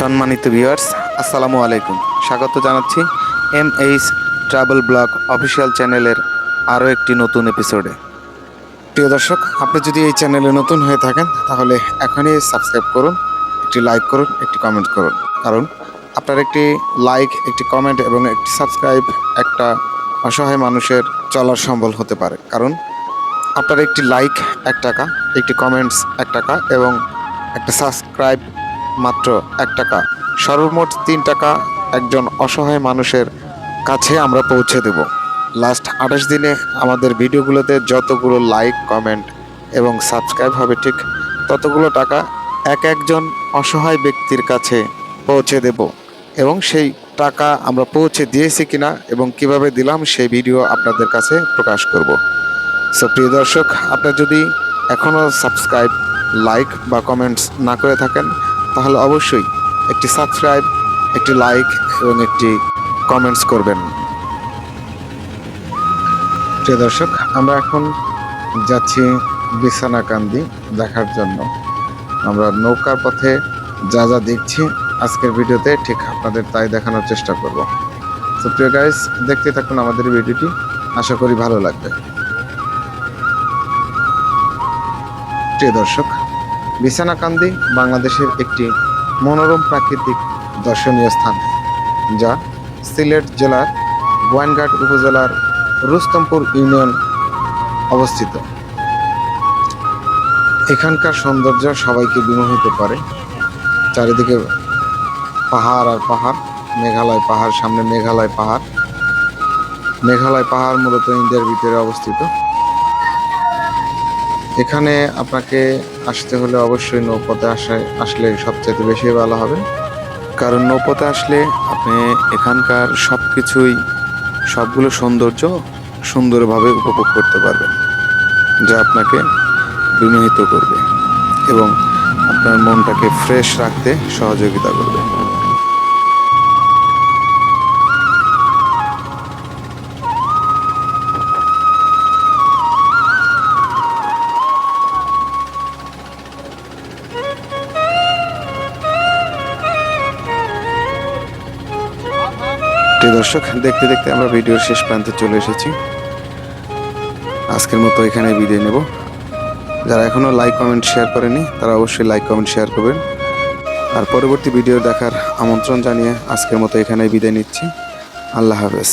সম্মানিত ভিউয়ার্স আসসালামু আলাইকুম। স্বাগত জানাচ্ছি M H travel blog official চ্যানেলের আরও একটি নতুন এপিসোডে প্রিয় দর্শক, আপনি যদি এই চ্যানেলে নতুন হয়ে থাকেন, তাহলে এখনই সাবস্ক্রাইব করুন, একটি লাইক করুন, একটি কমেন্ট করুন। কারণ আপনার একটি লাইক একটি কমেন্ট এবং একটি সাবস্ক্রাইব একটা অসহায় মানুষের চলার সম্বল হতে পারে। কারণ আপনার একটি লাইক এক টাকা, একটি কমেন্টস এক টাকা এবং একটা সাবস্ক্রাইব মাত্র এক টাকা। সর্বমোট তিন টাকা একজন অসহায় মানুষের কাছে আমরা পৌঁছে দেব। লাস্ট আঠাশ দিনে আমাদের ভিডিওগুলোতে যতগুলো লাইক কমেন্ট এবং সাবস্ক্রাইব হবে ঠিক ততগুলো টাকা এক একজন অসহায় ব্যক্তির কাছে পৌঁছে দেব এবং সেই টাকা আমরা পৌঁছে দিয়েছি কিনা এবং কীভাবে দিলাম সেই ভিডিও আপনাদের কাছে প্রকাশ করব। সো প্রিয় দর্শক আপনার যদি এখনও সাবস্ক্রাইব লাইক বা কমেন্টস না করে থাকেন তাহলে অবশ্যই একটি সাবস্ক্রাইব একটি লাইক এবং একটি কমেন্টস করবেন। প্রিয় দর্শক, আমরা এখন যাচ্ছি বিছানাকান্দি দেখার জন্য। আমরা নৌকার পথে যা যা দেখছি আজকের ভিডিওতে ঠিক আপনাদের তাই দেখানোর চেষ্টা করব। তো প্রিয় গাইস দেখতে থাকুন আমাদের ভিডিওটি। আশা করি ভালো লাগবে। প্রিয় দর্শক বিছানাকান্দি বাংলাদেশের একটি মনোরম প্রাকৃতিক দর্শনীয় স্থান, যা সিলেট জেলার গোয়াইনঘাট উপজেলার রুস্তমপুর ইউনিয়ন অবস্থিত। এখানকার সৌন্দর্য সবাইকে বিমোহিত করে। চারিদিকে পাহাড় আর পাহাড়, মেঘালয় পাহাড়, সামনে মেঘালয় পাহাড়। মেঘালয় পাহাড় মূলত ইন্ডিয়ার ভিতরে অবস্থিত। এখানে আপনাকে আসতে হলে অবশ্যই নৌপথে আসায় আসলে সবচেয়ে বেশি ভালো হবে। কারণ নৌপথে আসলে আপনি এখানকার সব কিছুই সবগুলো সৌন্দর্য সুন্দরভাবে উপভোগ করতে পারবেন, যা আপনাকে বিমোহিত করবে এবং আপনার মনটাকে ফ্রেশ রাখতে সহযোগিতা করবে। প্রিয় দর্শক, দেখতে দেখতে আমরা ভিডিওর শেষ প্রান্তে চলে এসেছি। আজকের মতো এখানে বিদায় নেব। যারা এখনও লাইক, কমেন্ট, শেয়ার করেনি তারা অবশ্যই লাইক, কমেন্ট, শেয়ার করবেন। আর পরবর্তী ভিডিও দেখার আমন্ত্রণ জানিয়ে আজকের মতো এখানে বিদায় নিচ্ছি। আল্লাহ হাফেজ।